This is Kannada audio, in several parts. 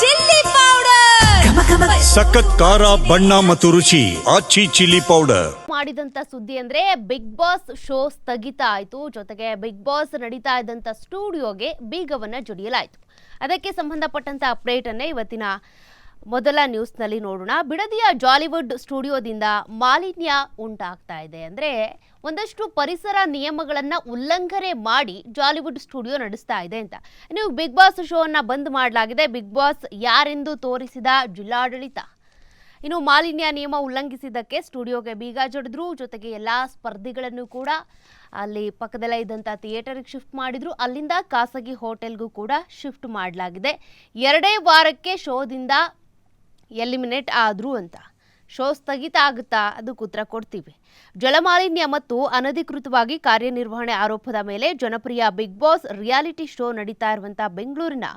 Chilli powder. ಸಖತ್ ಖಾರ ಬಣ್ಣ ಮತ್ತು ರುಚಿ ಆಚಿ ಚಿಲ್ಲಿ ಪೌಡರ್. ಮಾಡಿದಂತ ಸುದ್ದಿ ಅಂದ್ರೆ ಬಿಗ್ ಬಾಸ್ ಶೋ ಸ್ಥಗಿತ ಆಯ್ತು. ಜೊತೆಗೆ ಬಿಗ್ ಬಾಸ್ ನಡೀತಾ ಇದ್ದಂತ ಸ್ಟುಡಿಯೋಗೆ ಬೀಗವನ್ನ ಜಡಿಯಲಾಯಿತು. ಅದಕ್ಕೆ ಸಂಬಂಧಪಟ್ಟಂತ ಅಪ್ಡೇಟ್ ಅನ್ನೇ ಇವತ್ತಿನ ಮೊದಲ ನ್ಯೂಸ್ನಲ್ಲಿ ನೋಡೋಣ. ಬಿಡದಿಯ ಜಾಲಿವುಡ್ ಸ್ಟುಡಿಯೋದಿಂದ ಮಾಲಿನ್ಯ ಉಂಟಾಗ್ತಾ ಇದೆ. ಅಂದ್ರೆ ಒಂದಷ್ಟು ಪರಿಸರ ನಿಯಮಗಳನ್ನು ಉಲ್ಲಂಘನೆ ಮಾಡಿ ಜಾಲಿವುಡ್ ಸ್ಟುಡಿಯೋ ನಡೆಸ್ತಾ ಇದೆ ಅಂತ. ನೀವು ಬಿಗ್ ಬಾಸ್ ಶೋವನ್ನು ಬಂದ್ ಮಾಡಲಾಗಿದೆ. ಬಿಗ್ ಬಾಸ್ ಯಾರೆಂದು ತೋರಿಸಿದ ಜಿಲ್ಲಾಡಳಿತ. ಇನ್ನು ಮಾಲಿನ್ಯ ನಿಯಮ ಉಲ್ಲಂಘಿಸಿದ್ದಕ್ಕೆ ಸ್ಟುಡಿಯೋಗೆ ಬೀಗ ಜಡಿದ್ರು. ಜೊತೆಗೆ ಎಲ್ಲ ಸ್ಪರ್ಧಿಗಳನ್ನು ಕೂಡ ಅಲ್ಲಿ ಪಕ್ಕದಲ್ಲೇ ಇದ್ದಂಥ ಥಿಯೇಟರ್ಗೆ ಶಿಫ್ಟ್ ಮಾಡಿದ್ರು. ಅಲ್ಲಿಂದ ಖಾಸಗಿ ಹೋಟೆಲ್ಗೂ ಕೂಡ ಶಿಫ್ಟ್ ಮಾಡಲಾಗಿದೆ. ಎರಡೇ ವಾರಕ್ಕೆ ಶೋದಿಂದ ಎಲಿಮಿನೇಟ್ ಆದ್ರು ಅಂತ. ಶೋ ಸ್ಥಗಿತ ಆಗುತ್ತಾ ಅದಕ್ಕೆ ಉತ್ತರ ಕೊಡ್ತೀವಿ. ಜಲಮಾಲಿನ್ಯ ಮತ್ತು ಅನಧಿಕೃತವಾಗಿ ಕಾರ್ಯನಿರ್ವಹಣೆ ಆರೋಪದ ಮೇಲೆ ಜನಪ್ರಿಯ ಬಿಗ್ ಬಾಸ್ ರಿಯಾಲಿಟಿ ಶೋ ನಡೀತಾ ಇರುವಂತಹ ಬೆಂಗಳೂರಿನ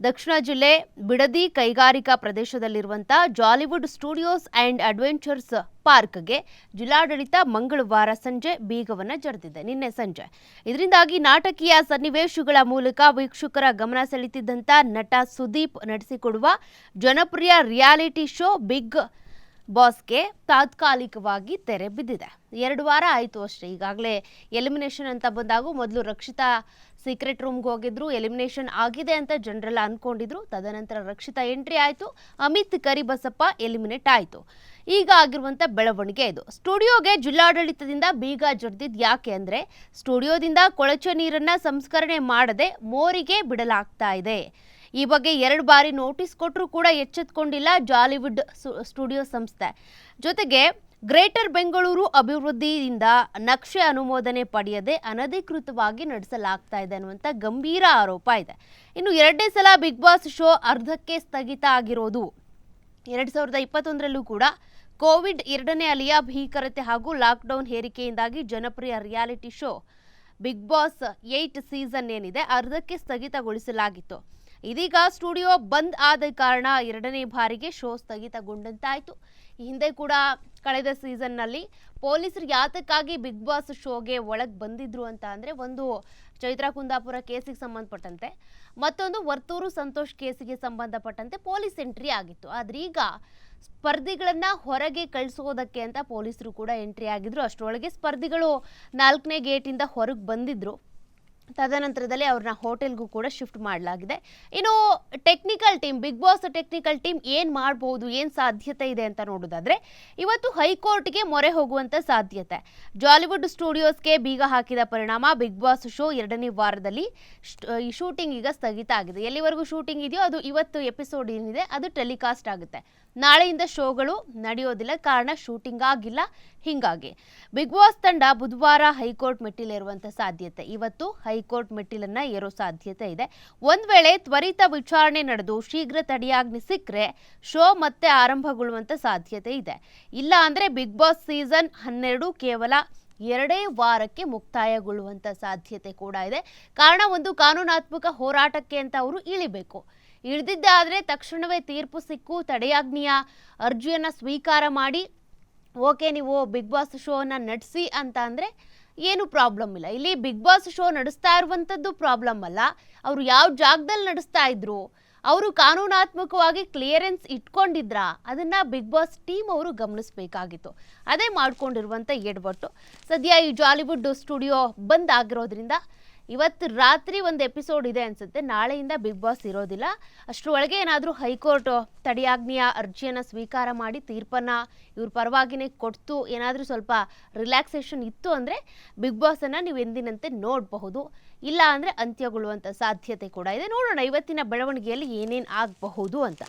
ದಕ್ಷಿಣ ಜಿಲ್ಲೆ ಬಿಡದಿ ಕೈಗಾರಿಕಾ ಪ್ರದೇಶದಲ್ಲಿರುವಂಥ ಜಾಲಿವುಡ್ ಸ್ಟುಡಿಯೋಸ್ ಆ್ಯಂಡ್ ಅಡ್ವೆಂಚರ್ಸ್ ಪಾರ್ಕ್ಗೆ ಜಿಲ್ಲಾಡಳಿತ ಮಂಗಳವಾರ ಸಂಜೆ ಬೀಗವನ್ನು ಜರೆದಿದೆ. ನಿನ್ನೆ ಸಂಜೆ. ಇದರಿಂದಾಗಿ ನಾಟಕೀಯ ಸನ್ನಿವೇಶಗಳ ಮೂಲಕ ವೀಕ್ಷಕರ ಗಮನ ಸೆಳೆತಿದ್ದಂಥ ನಟ ಸುದೀಪ್ ನಡೆಸಿಕೊಡುವ ಜನಪ್ರಿಯ ರಿಯಾಲಿಟಿ ಶೋ ಬಿಗ್ ಬಾಸ್ಗೆ ತಾತ್ಕಾಲಿಕವಾಗಿ ತೆರೆ ಬಿದ್ದಿದೆ. ಎರಡು ವಾರ ಆಯಿತು ಅಷ್ಟೇ. ಈಗಾಗಲೇ ಎಲಿಮಿನೇಷನ್ ಅಂತ ಬಂದಾಗ ಮೊದಲು ರಕ್ಷಿತಾ ಸೀಕ್ರೆಟ್ ರೂಮ್ಗೆ ಹೋಗಿದ್ರು, ಎಲಿಮಿನೇಷನ್ ಆಗಿದೆ ಅಂತ ಜನರೆಲ್ಲ ಅಂದ್ಕೊಂಡಿದ್ರು ತದನಂತರ ರಕ್ಷಿತಾ ಎಂಟ್ರಿ ಆಯಿತು. ಅಮಿತ್ ಕರಿಬಸಪ್ಪ ಎಲಿಮಿನೇಟ್ ಆಯಿತು. ಈಗ ಆಗಿರುವಂಥ ಬೆಳವಣಿಗೆ ಇದು. ಸ್ಟುಡಿಯೋಗೆ ಜಿಲ್ಲಾಡಳಿತದಿಂದ ಬೀಗ ಜಡ್ದಿದ್ದು ಯಾಕೆ ಅಂದರೆ, ಸ್ಟುಡಿಯೋದಿಂದ ಕೊಳಚೆ ನೀರನ್ನು ಸಂಸ್ಕರಣೆ ಮಾಡದೆ ಮೋರಿಗೆ ಬಿಡಲಾಗ್ತಾ ಇದೆ. ಈ ಬಗ್ಗೆ ಎರಡು ಬಾರಿ ನೋಟಿಸ್ ಕೊಟ್ಟರೂ ಕೂಡ ಎಚ್ಚೆತ್ಕೊಂಡಿಲ್ಲ ಜಾಲಿವುಡ್ ಸ್ಟುಡಿಯೋ ಸಂಸ್ಥೆ. ಜೊತೆಗೆ ಗ್ರೇಟರ್ ಬೆಂಗಳೂರು ಅಭಿವೃದ್ಧಿಯಿಂದ ನಕ್ಷೆ ಅನುಮೋದನೆ ಪಡೆಯದೆ ಅನಧಿಕೃತವಾಗಿ ನಡೆಸಲಾಗ್ತಾ ಇದೆ ಅನ್ನುವಂಥ ಗಂಭೀರ ಆರೋಪ ಇದೆ. ಇನ್ನು ಎರಡನೇ ಸಲ ಬಿಗ್ ಬಾಸ್ ಶೋ ಅರ್ಧಕ್ಕೆ ಸ್ಥಗಿತ ಆಗಿರೋದು. ಎರಡು ಸಾವಿರದ ಇಪ್ಪತ್ತೊಂದರಲ್ಲೂ ಕೂಡ ಕೋವಿಡ್ ಎರಡನೇ ಅಲೆಯ ಭೀಕರತೆ ಹಾಗೂ ಲಾಕ್ಡೌನ್ ಹೇರಿಕೆಯಿಂದಾಗಿ ಜನಪ್ರಿಯ reality show Bigg Boss eight season ಏನಿದೆ, ಅರ್ಧಕ್ಕೆ ಸ್ಥಗಿತಗೊಳಿಸಲಾಗಿತ್ತು. ಇದೀಗ ಸ್ಟುಡಿಯೋ ಬಂದ್ ಆದ ಕಾರಣ ಎರಡನೇ ಬಾರಿಗೆ ಶೋ ಸ್ಥಗಿತಗೊಂಡಂತಾಯಿತು. ಈ ಹಿಂದೆ ಕೂಡ ಕಳೆದ ಸೀಸನ್ನಲ್ಲಿ ಪೊಲೀಸರು ಯಾತಕ್ಕಾಗಿ ಬಿಗ್ ಬಾಸ್ ಶೋಗೆ ಒಳಗೆ ಬಂದಿದ್ರು ಅಂತ ಅಂದರೆ ಒಂದು ಚೈತ್ರ ಕುಂದಾಪುರ ಕೇಸಿಗೆ ಸಂಬಂಧಪಟ್ಟಂತೆ, ಮತ್ತೊಂದು ವರ್ತೂರು ಸಂತೋಷ್ ಕೇಸಿಗೆ ಸಂಬಂಧಪಟ್ಟಂತೆ ಪೊಲೀಸ್ ಎಂಟ್ರಿ ಆಗಿತ್ತು. ಆದ್ರೆ ಈಗ ಸ್ಪರ್ಧಿಗಳನ್ನ ಹೊರಗೆ ಕಳಿಸೋದಕ್ಕೆ ಅಂತ ಪೊಲೀಸರು ಕೂಡ ಎಂಟ್ರಿ ಆಗಿದ್ರು. ಅಷ್ಟರೊಳಗೆ ಸ್ಪರ್ಧಿಗಳು ನಾಲ್ಕನೇ ಗೇಟಿಂದ ಹೊರಗೆ ಬಂದಿದ್ರು. ತದನಂತರದಲ್ಲಿ ಅವ್ರನ್ನ ಹೋಟೆಲ್ಗೂ ಕೂಡ ಶಿಫ್ಟ್ ಮಾಡಲಾಗಿದೆ. ಇನ್ನು technical team Bigg Boss technical team ಏನು ಮಾಡ್ಬೋದು, ಏನು ಸಾಧ್ಯತೆ ಇದೆ ಅಂತ ನೋಡೋದಾದ್ರೆ, ಇವತ್ತು ಹೈಕೋರ್ಟ್ಗೆ ಮೊರೆ ಹೋಗುವಂತ ಸಾಧ್ಯತೆ. ಜಾಲಿವುಡ್ ಸ್ಟುಡಿಯೋಸ್ಗೆ ಬೀಗ ಹಾಕಿದ ಪರಿಣಾಮ ಬಿಗ್ ಬಾಸ್ ಶೋ ಎರಡನೇ ವಾರದಲ್ಲಿ ಶೂಟಿಂಗ್ ಈಗ ಸ್ಥಗಿತ ಆಗಿದೆ. ಎಲ್ಲಿವರೆಗೂ ಶೂಟಿಂಗ್ ಇದೆಯೋ ಅದು ಇವತ್ತು ಎಪಿಸೋಡ್ ಏನಿದೆ, ಅದು ಟೆಲಿಕಾಸ್ಟ್ ಆಗುತ್ತೆ. ನಾಳೆಯಿಂದ ಶೋಗಳು ನಡೆಯೋದಿಲ್ಲ, ಕಾರಣ ಶೂಟಿಂಗ್ ಆಗಿಲ್ಲ, ಹಿಂಗಾಗಿ. ಬಿಗ್ ಬಾಸ್ ತಂಡ ಬುಧವಾರ ಹೈಕೋರ್ಟ್ ಮೆಟ್ಟಿಲೇರುವಂತ ಸಾಧ್ಯತೆ. ಇವತ್ತು ಹೈಕೋರ್ಟ್ ಮೆಟ್ಟಿಲನ್ನ ಏರೋ ಸಾಧ್ಯತೆ ಇದೆ. ಒಂದ್ ವೇಳೆ ತ್ವರಿತ ವಿಚಾರಣೆ ನಡೆದು ಶೀಘ್ರ ತಡೆಯಾಜ್ಞೆ ಸಿಕ್ಕರೆ ಶೋ ಮತ್ತೆ ಆರಂಭಗೊಳ್ಳುವಂತ ಸಾಧ್ಯತೆ ಇದೆ. ಇಲ್ಲ ಅಂದ್ರೆ ಬಿಗ್ ಬಾಸ್ ಸೀಸನ್ ಹನ್ನೆರಡು ಕೇವಲ ಎರಡೇ ವಾರಕ್ಕೆ ಮುಕ್ತಾಯಗೊಳ್ಳುವಂತ ಸಾಧ್ಯತೆ ಕೂಡ ಇದೆ. ಕಾರಣ ಒಂದು ಕಾನೂನಾತ್ಮಕ ಹೋರಾಟಕ್ಕೆ ಅಂತ ಅವರು ಇಳಿಬೇಕು. ಇಳಿದಿದ್ದಾದರೆ ತಕ್ಷಣವೇ ತೀರ್ಪು ಸಿಕ್ಕು, ತಡೆಯಾಜ್ಞೆಯ ಅರ್ಜಿಯನ್ನು ಸ್ವೀಕಾರ ಮಾಡಿ, ಓಕೆ ನೀವು ಬಿಗ್ ಬಾಸ್ ಶೋನ ನಡೆಸಿ ಅಂತ ಅಂದರೆ ಏನು ಪ್ರಾಬ್ಲಮ್ ಇಲ್ಲ. ಇಲ್ಲಿ ಬಿಗ್ ಬಾಸ್ ಶೋ ನಡೆಸ್ತಾ ಇರುವಂಥದ್ದು ಪ್ರಾಬ್ಲಮ್ ಅಲ್ಲ. ಅವರು ಯಾವ ಜಾಗದಲ್ಲಿ ನಡೆಸ್ತಾ ಇದ್ರು ಅವರು ಕಾನೂನಾತ್ಮಕವಾಗಿ ಕ್ಲಿಯರೆನ್ಸ್ ಇಟ್ಕೊಂಡಿದ್ರಾ? ಅದನ್ನ ಬಿಗ್ ಬಾಸ್ ಟೀಮ್ ಅವರು ಗಮನಿಸಬೇಕಾಗಿತ್ತು. ಅದೇ ಮಾಡ್ಕೊಂಡಿರುವಂಥ ಎಡ್ವಟ್ಟು ಸದ್ಯ ಈ ಜಾಲಿವುಡ್ ಸ್ಟುಡಿಯೋ ಬಂದ್ ಆಗಿರೋದ್ರಿಂದ ಇವತ್ತು ರಾತ್ರಿ ಒಂದು ಎಪಿಸೋಡ್ ಇದೆ ಅನ್ಸುತ್ತೆ. ನಾಳೆಯಿಂದ ಬಿಗ್ ಬಾಸ್ ಇರೋದಿಲ್ಲ. ಅಷ್ಟರೊಳಗೆ ಏನಾದರೂ ಹೈಕೋರ್ಟ್ ತಡೆಯಾಜ್ಞೆಯ ಅರ್ಜಿಯನ್ನು ಸ್ವೀಕಾರ ಮಾಡಿ ತೀರ್ಪನ್ನು ಇವ್ರ ಪರವಾಗಿನೇ ಕೊಡ್ತು, ಏನಾದರೂ ಸ್ವಲ್ಪ ರಿಲ್ಯಾಕ್ಸೇಷನ್ ಇತ್ತು ಅಂದರೆ ಬಿಗ್ ಬಾಸನ್ನು ನೀವು ಎಂದಿನಂತೆ ನೋಡಬಹುದು. ಇಲ್ಲ ಅಂದರೆ ಅಂತ್ಯಗೊಳ್ಳುವಂಥ ಸಾಧ್ಯತೆ ಕೂಡ ಇದೆ. ನೋಡೋಣ, ಇವತ್ತಿನ ಬೆಳವಣಿಗೆಯಲ್ಲಿ ಏನೇನು ಆಗಬಹುದು ಅಂತ.